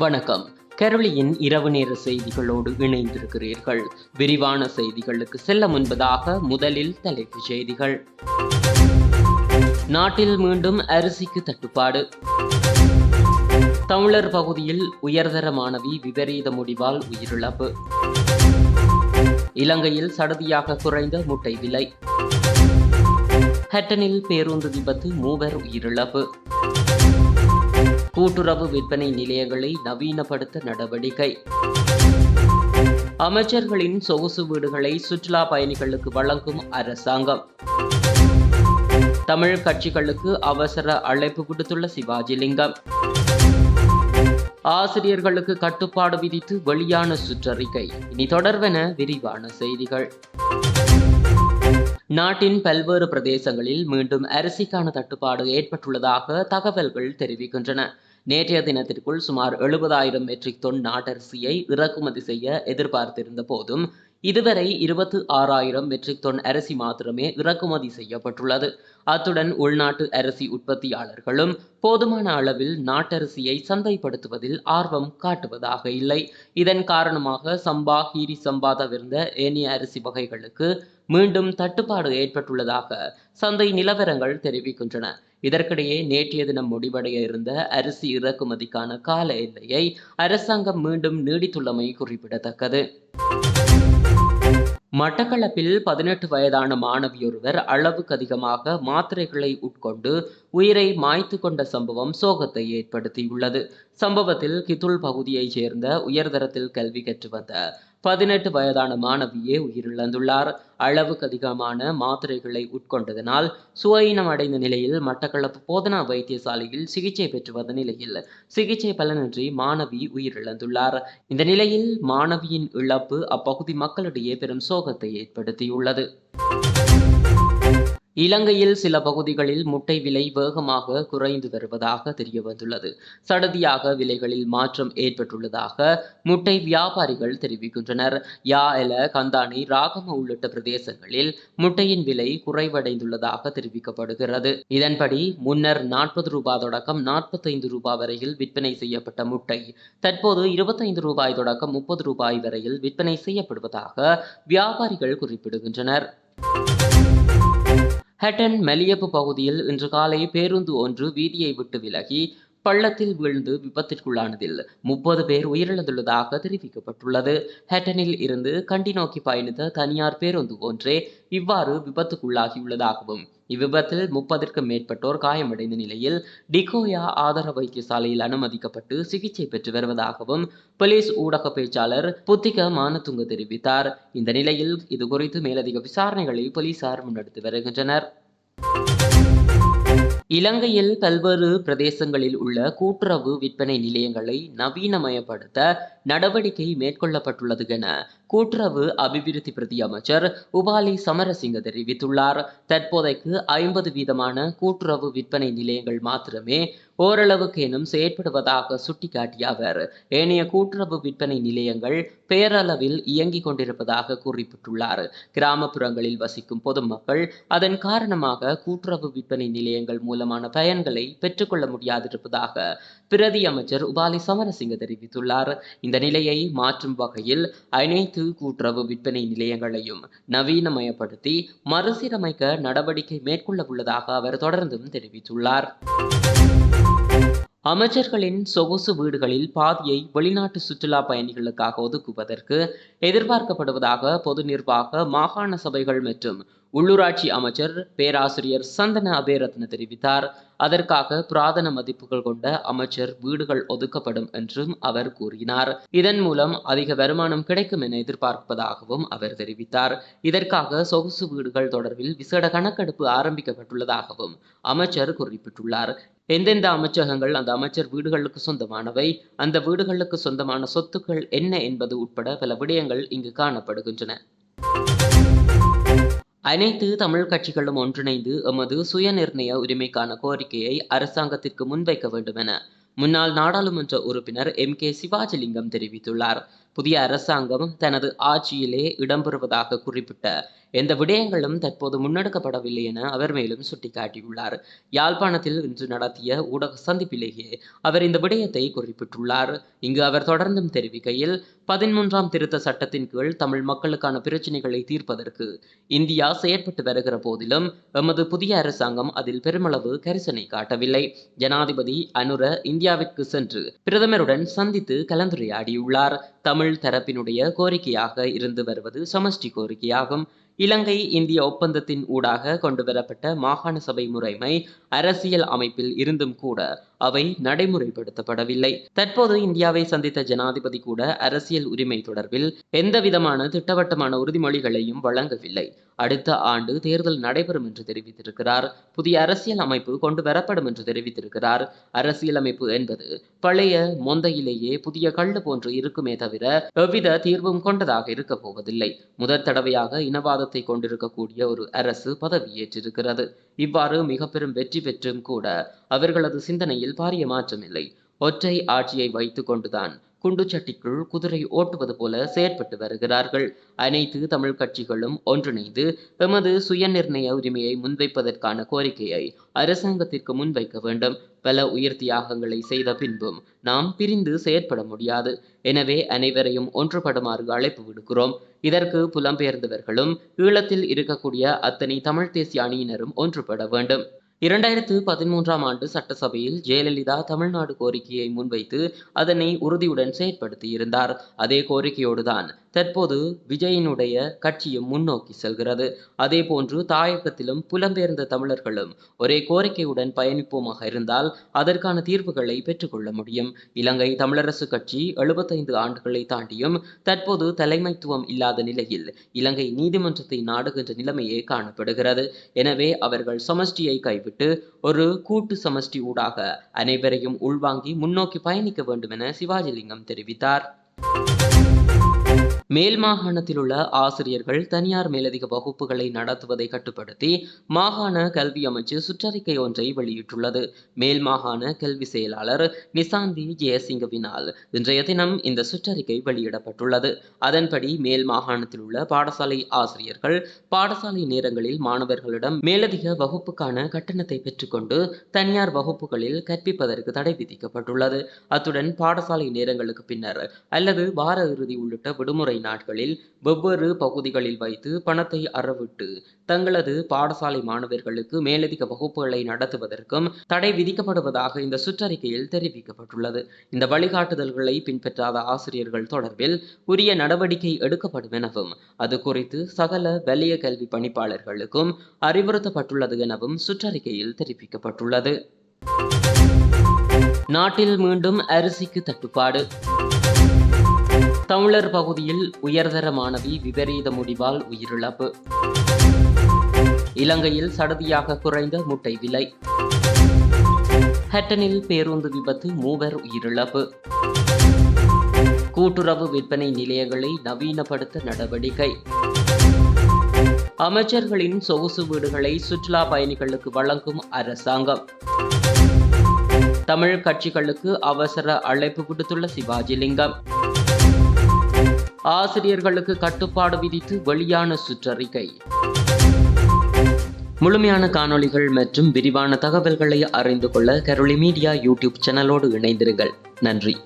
வணக்கம். கரளியின் இரவு நேர செய்திகளோடு இணைந்திருக்கிறீர்கள். விரிவான செய்திகளுக்கு செல்ல முன்பதாக முதலில் தலைப்புச் செய்திகள். நாட்டில் மீண்டும் அரிசிக்கு தட்டுப்பாடு. தமிழர் பகுதியில் உயர்தர மாணவி விபரீத முடிவால் உயிரிழப்பு. இலங்கையில் சடதியாக குறைந்த முட்டை விலை. ஹட்டனில் பேருந்து விபத்து மூவர் உயிரிழப்பு. கூட்டுறவு விற்பனை நிலையங்களை நவீனப்படுத்த நடவடிக்கை. அமைச்சர்களின் சொகுசு வீடுகளை சுற்றுலா பயணிகளுக்கு வழங்கும் அரசாங்கம். தமிழ் கட்சிகளுக்கு அவசர அழைப்பு விடுத்துள்ள சிவாஜிலிங்கம் ஆசிரியர்களுக்கு கட்டுப்பாடு விதித்து வெளியான சுற்றறிக்கை. இனி தொடர்வென விரிவான செய்திகள். நாட்டின் பல்வேறு பிரதேசங்களில் மீண்டும் அரிசிக்கான தட்டுப்பாடு ஏற்பட்டுள்ளதாக தகவல்கள் தெரிவிக்கின்றன. நேற்றைய தினத்திற்குள் சுமார் எழுபதாயிரம் மெட்ரிக் தொன் நாட்டரிசியை இறக்குமதி செய்ய எதிர்பார்த்திருந்த போதும் இதுவரை இருபத்து ஆறாயிரம் மெட்ரிக் தொன் அரிசி மாத்திரமே இறக்குமதி செய்யப்பட்டுள்ளது. அத்துடன் உள்நாட்டு அரிசி உற்பத்தியாளர்களும் போதுமான அளவில் நாட்டரிசியை சந்தைப்படுத்துவதில் ஆர்வம் காட்டுவதாக இல்லை. இதன் காரணமாக சம்பா ஹீரி சம்பா தவிர்ந்த ஏனைய அரிசி வகைகளுக்கு மீண்டும் தட்டுப்பாடு ஏற்பட்டுள்ளதாக சந்தை நிலவரங்கள் தெரிவிக்கின்றன. இதற்கிடையே நேற்றைய தினம் முடிவடைய இருந்த அரிசி இறக்குமதிக்கான கால எல்லையை அரசாங்கம் மீண்டும் நீடித்துள்ளமை குறிப்பிடத்தக்கது. மட்டக்களப்பில் பதினெட்டு வயதான மாணவியொருவர் அளவுக்கு அதிகமாக மாத்திரைகளை உட்கொண்டு உயிரை மாய்த்து கொண்ட சம்பவம் சோகத்தை ஏற்படுத்தியுள்ளது. சம்பவத்தில் கிதுல் பகுதியைச் சேர்ந்த உயர்தரத்தில் கல்வி கற்று வந்த பதினெட்டு வயதான மாணவியே உயிரிழந்துள்ளார். அளவுக்கு அதிகமான மாத்திரைகளை உட்கொண்டதனால் சுவையினம் அடைந்த நிலையில் மட்டக்களப்பு போதனா வைத்தியசாலையில் சிகிச்சை பெற்று வந்த நிலையில் சிகிச்சை பலனின்றி மாணவி உயிரிழந்துள்ளார். இந்த நிலையில் மாணவியின் இழப்பு அப்பகுதி மக்களிடையே பெரும் சோகத்தை ஏற்படுத்தியுள்ளது. இலங்கையில் சில பகுதிகளில் முட்டை விலை வேகமாக குறைந்து வருவதாக தெரிய வந்துள்ளது சடதியாக விலைகளில் மாற்றம் ஏற்பட்டுள்ளதாக முட்டை வியாபாரிகள் தெரிவிக்கின்றனர். யாஎல கந்தானி ராகம உள்ளிட்ட பிரதேசங்களில் முட்டையின் விலை குறைவடைந்துள்ளதாக தெரிவிக்கப்படுகிறது. இதன்படி முன்னர் நாற்பது ரூபாய் தொடக்கம் நாற்பத்தைந்து ரூபாய் வரையில் விற்பனை செய்யப்பட்ட முட்டை தற்போது இருபத்தைந்து ரூபாய் தொடக்கம் முப்பது ரூபாய் வரையில் விற்பனை செய்யப்படுவதாக வியாபாரிகள் குறிப்பிடுகின்றனர். ஹட்டன் மெலியப்பு பகுதியில் இன்று காலை பேருந்து ஒன்று வீதியை விட்டு விலகி பள்ளத்தில் வீழ்ந்து விபத்திற்குள்ளானதில் முப்பது பேர் உயிரிழந்துள்ளதாக தெரிவிக்கப்பட்டுள்ளது. ஹட்டனில் இருந்து கண்டி நோக்கி பயணித்த தனியார் பேருந்து ஒன்றே இவ்வாறு விபத்துக்குள்ளாகியுள்ளதாகவும் இவ்விபத்தில் முப்பதற்கும் மேற்பட்டோர் காயமடைந்த நிலையில் டிகோயா ஆதார வைத்தியசாலையில் அனுமதிக்கப்பட்டு சிகிச்சை பெற்று வருவதாகவும் போலீஸ் ஊடக பேச்சாளர் புத்திக மானதுங்க தெரிவித்தார். இந்த நிலையில் இது குறித்து மேலதிக விசாரணைகளை போலீசார் முன்னெடுத்து வருகின்றனர். இலங்கையில் பல்வேறு பிரதேசங்களில் உள்ள கூட்டுறவு விற்பனை நிலையங்களை நவீனமயப்படுத்த நடவடிக்கை மேற்கொள்ளப்பட்டுள்ளது என கூட்டுறவு அபிவிருத்தி பிரதி அமைச்சர் உபாலி சமரசிங்க தெரிவித்துள்ளார். தற்போதைக்கு ஐம்பது வீதமான கூட்டுறவு விற்பனை நிலையங்கள் மாத்திரமே ஓரளவுக்கு எனும் செயற்படுவதாக சுட்டிக்காட்டிய அவர் ஏனைய கூட்டுறவு விற்பனை நிலையங்கள் பேரளவில் இயங்கிக் கொண்டிருப்பதாக குறிப்பிட்டுள்ளார். கிராமப்புறங்களில் வசிக்கும் பொதுமக்கள் அதன் காரணமாக கூட்டுறவு விற்பனை நிலையங்கள் மூலமான பயன்களை பெற்றுக்கொள்ள முடியாதிருப்பதாக பிரதி அமைச்சர் உபாலி சமரசிங்க தெரிவித்துள்ளார். இந்த நிலையை மாற்றும் வகையில் அனைத்து கூட்டுறவு விற்பனை நிலையங்களையும் நவீனமயப்படுத்தி மறுசீரமைக்க நடவடிக்கை மேற்கொள்ள உள்ளதாக அவர் தொடர்ந்தும் தெரிவித்துள்ளார். அமைச்சர்களின் சொகுசு வீடுகளில் பாதியை வெளிநாட்டு சுற்றுலா பயணிகளுக்காக ஒதுக்குவதற்கு எதிர்பார்க்கப்படுவதாக பொது நிர்வாக மாகாண சபைகள் மற்றும் உள்ளூராட்சி அமைச்சர் பேராசிரியர் சந்தன அபேரத்ன தெரிவித்தார். அதற்காக புராதன மதிப்புகள் கொண்ட அமைச்சர் வீடுகள் ஒதுக்கப்படும் என்றும் அவர் கூறினார். இதன் மூலம் அதிக வருமானம் கிடைக்கும் என எதிர்பார்ப்பதாகவும் அவர் தெரிவித்தார். இதற்காக சொகுசு வீடுகள் தொடர்பில் விசேட கணக்கெடுப்பு ஆரம்பிக்கப்பட்டுள்ளதாகவும் அமைச்சர் குறிப்பிட்டுள்ளார். எந்தெந்த அமைச்சகங்கள் அந்த அமைச்சர் வீடுகளுக்கு சொந்தமானவை அந்த வீடுகளுக்கு சொந்தமான சொத்துக்கள் என்ன என்பது உட்பட பல விடயங்கள் இங்கு காணப்படுகின்றன. அனைத்து தமிழ் கட்சிகளும் ஒன்றிணைந்து எமது சுயநிர்ணய உரிமைக்கான கோரிக்கையை அரசாங்கத்திற்கு முன்வைக்க வேண்டும் என முன்னாள் நாடாளுமன்ற உறுப்பினர் எம். கே. சிவாஜிலிங்கம் தெரிவித்துள்ளார். புதிய அரசாங்கம் தனது ஆட்சியிலே இடம்பெறுவதாக குறிப்பிட்ட எந்த விடயங்களும் தற்போது முன்னெடுக்கப்படவில்லை என அவர் மேலும் சுட்டிக்காட்டியுள்ளார். யாழ்ப்பாணத்தில் இன்று நடத்திய ஊடக சந்திப்பிலேயே அவர் இந்த விடயத்தை குறிப்பிட்டுள்ளார். இங்கு அவர் தொடர்ந்தும் தெரிவிக்கையில் பதிமூன்றாம் திருத்த சட்டத்தின் கீழ் தமிழ் மக்களுக்கான பிரச்சினைகளை தீர்ப்பதற்கு இந்தியா செயற்பட்டு வருகிற போதிலும் எமது புதிய அரசாங்கம் அதில் பெருமளவு கரிசனை காட்டவில்லை. ஜனாதிபதி அனுர இந்தியாவிற்கு சென்று பிரதமருடன் சந்தித்து கலந்துரையாடியுள்ளார். தமிழ் தரப்பினுடைய கோரிக்கையாக இருந்து வருவது சமஷ்டி கோரிக்கையாகும். இலங்கை இந்திய ஒப்பந்தத்தின் ஊடாக கொண்டுவரப்பட்ட மாகாண சபை முறைமை அரசியல் அமைப்பில் இருந்தும் கூட அவை நடைமுறைப்படுத்தப்படவில்லை. தற்போது இந்தியாவை சந்தித்த ஜனாதிபதி கூட அரசியல் உரிமை தொடர்பில் எந்தவிதமான திட்டவட்டமான உறுதிமொழிகளையும் வழங்கவில்லை. அடுத்த ஆண்டு தேர்தல் நடைபெறும் என்று தெரிவித்திருக்கிறார். புதிய அரசியல் அமைப்பு கொண்டு வரப்படும் என்று தெரிவித்திருக்கிறார். அரசியலமைப்பு என்பது பழைய மொந்தையிலேயே புதிய கள்ளு போன்று இருக்குமே தவிர எவ்வித தீர்வும் கொண்டதாக இருக்க போவதில்லை. முதற் தடவையாக இனவாதத்தை கொண்டிருக்கக்கூடிய ஒரு அரசு பதவியேற்றிருக்கிறது இவ்வாறு மிக பெரும் வெற்றி பெற்றும் கூட அவர்களது சிந்தனையில் பாரிய மாற்றமில்லை. ஒற்றை ஆட்சியை வைத்து கொண்டுதான் குண்டுச்சட்டிக்குள் குதிரை ஓட்டுவது போல செயற்பட்டு வருகிறார்கள். அனைத்து தமிழ் கட்சிகளும் ஒன்றிணைந்து எமது சுயநிர்ணய உரிமையை முன்வைப்பதற்கான கோரிக்கையை அரசாங்கத்திற்கு முன்வைக்க வேண்டும். பல உயிர் தியாகங்களை செய்த பின்பும் நாம் பிரிந்து செயற்பட முடியாது. எனவே அனைவரையும் ஒன்றுபடுமாறு அழைப்பு விடுக்கிறோம். இதற்கு புலம்பெயர்ந்தவர்களும் ஈழத்தில் இருக்கக்கூடிய அத்தனை தமிழ் தேசிய அணியினரும் ஒன்றுபட வேண்டும். இரண்டாயிரத்து பதிமூன்றாம் ஆண்டு சட்டசபையில் ஜெயலலிதா தமிழ்நாடு கோரிக்கையை முன்வைத்து அதனை உறுதியுடன் செயற்படுத்தியிருந்தார். அதே கோரிக்கையோடுதான் தற்போது விஜயனுடைய கட்சியும் முன்னோக்கி செல்கிறது. அதே போன்று தாயகத்திலும் புலம்பெயர்ந்த தமிழர்களும் ஒரே கோரிக்கையுடன் பயணிப்போமாக இருந்தால் அதற்கான தீர்வுகளை பெற்றுக்கொள்ள முடியும். இலங்கை தமிழரசு கட்சி எழுபத்தைந்து ஆண்டுகளை தாண்டியும் தற்போது தலைமைத்துவம் இல்லாத நிலையில் இலங்கை நீதிமன்றத்தை நாடுகின்ற நிலைமையே காணப்படுகிறது. எனவே அவர்கள் சமஷ்டியை கைவிட்டு ஒரு கூட்டு சமஷ்டி ஊடாக அனைவரையும் உள்வாங்கி முன்னோக்கி பயணிக்க வேண்டும் என சிவாஜிலிங்கம் தெரிவித்தார். மேல் மாகாணத்தில் உள்ள ஆசிரியர்கள் தனியார் மேலதிக வகுப்புகளை நடத்துவதை கட்டுப்படுத்தி மாகாண கல்வி அமைச்சு சுற்றறிக்கை ஒன்றை வெளியிட்டுள்ளது. மேல் மாகாண கல்வி செயலாளர் நிசாந்தி ஜெயசிங்கவினால் இன்றைய தினம் இந்த சுற்றறிக்கை வெளியிடப்பட்டுள்ளது. அதன்படி மேல் மாகாணத்தில் உள்ள பாடசாலை ஆசிரியர்கள் பாடசாலை நேரங்களில் மாணவர்களிடம் மேலதிக வகுப்புக்கான கட்டணத்தை பெற்றுக்கொண்டு தனியார் வகுப்புகளில் கற்பிப்பதற்கு தடை விதிக்கப்பட்டுள்ளது. அத்துடன் பாடசாலை நேரங்களுக்கு பின்னர் அல்லது வார இறுதி உள்ளிட்ட விடுமுறை நாட்களில் வெவ்வேறு பகுதிகளில் வைத்து பணத்தை அறவிட்டு தங்களது பாடசாலை மாணவர்களுக்கு மேலதிக வகுப்புகளை நடத்துவதற்கும் தடை விதிக்கப்படுவதாக இந்த சுற்றறிக்கையில் தெரிவிக்கப்பட்டுள்ளது. இந்த வழிகாட்டுதல்களை பின்பற்றாத ஆசிரியர்கள் தொடர்பில் உரிய நடவடிக்கை எடுக்கப்படும் எனவும் அது குறித்து சகல வலிய கல்வி பணிப்பாளர்களுக்கும் அறிவுறுத்தப்பட்டுள்ளது எனவும் சுற்றறிக்கையில் தெரிவிக்கப்பட்டுள்ளது. நாட்டில் மீண்டும் அரிசிக்கு தட்டுப்பாடு. தமிழர் பகுதியில் உயர்தர மாணவி விபரீத முடிவால் உயிரிழப்பு. இலங்கையில் சடதியாக குறைந்த முட்டை விலை. ஹட்டனில் பேருந்து விபத்து மூவர் உயிரிழப்பு. கூட்டுறவு விற்பனை நிலையங்களை நவீனப்படுத்த நடவடிக்கை. அமைச்சர்களின் சொகுசு வீடுகளை சுற்றுலா பயணிகளுக்கு வழங்கும் அரசாங்கம். தமிழ் கட்சிகளுக்கு அவசர அழைப்பு விடுத்துள்ள சிவாஜிலிங்கம். ஆசிரியர்களுக்கு கட்டுப்பாடு விதித்து வெளியான சுற்றறிக்கை. முழுமையான காணொளிகள் மற்றும் விரிவான தகவல்களை அறிந்து கொள்ள கரோலி மீடியா யூடியூப் சேனலோடு இணைந்திருங்கள். நன்றி.